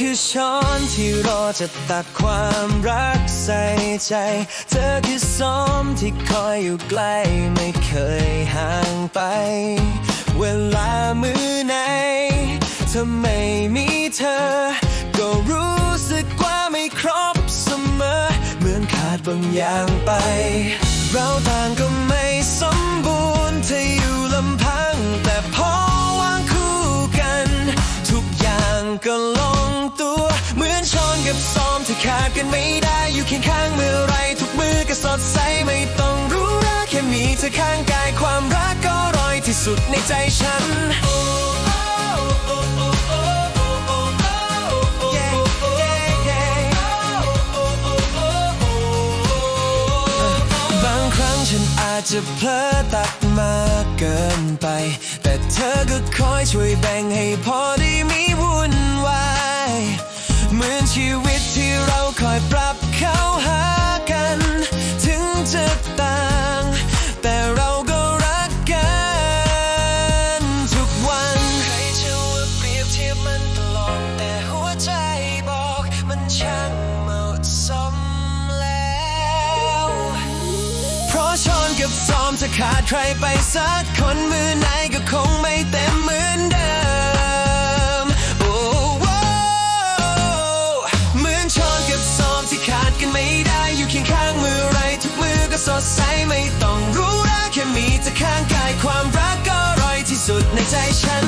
คือช้อนที่รอจะตัดความรักใส่ใจ เธอคือซ้อมที่คอยอยู่ใกล้ไม่เคยห่างไป เวลามือไหนถ้าไม่มีเธอ ก็รู้สึกว่าไม่ครบเสมอ เหมือนขาดบางอย่างไป เราต่างก็ไม่สมบูรณ์เธออยู่ลำพัง แต่พอวางคู่กัน ทุกอย่างก็ล ดกันไม่ได้อยู่เคียงข้างเมื่อไรทุกมือก็สดใสไม่ต้องรู้รักแค่มีเธอข้างกายความรักก็อร่อยที่สุดในใจฉันบางครั้งฉันอาจจะเพลอตัดมาเกินไป แต่เธอก็คอยช่วยแบ่งให้พอได้มีะขาดใครไปสักคนมือไหนก็คงไม่เต็มเหมือนเดิม โอ้โหเหมือนช้อนกับซ้อมที่ขาดกันไม่ได้ อยู่เคียงข้างมือไรทุกมือก็สดใสไม่ต้องรู้รักแค่มีจะข้างกายความรักก็อร่อยที่สุดในใจฉัน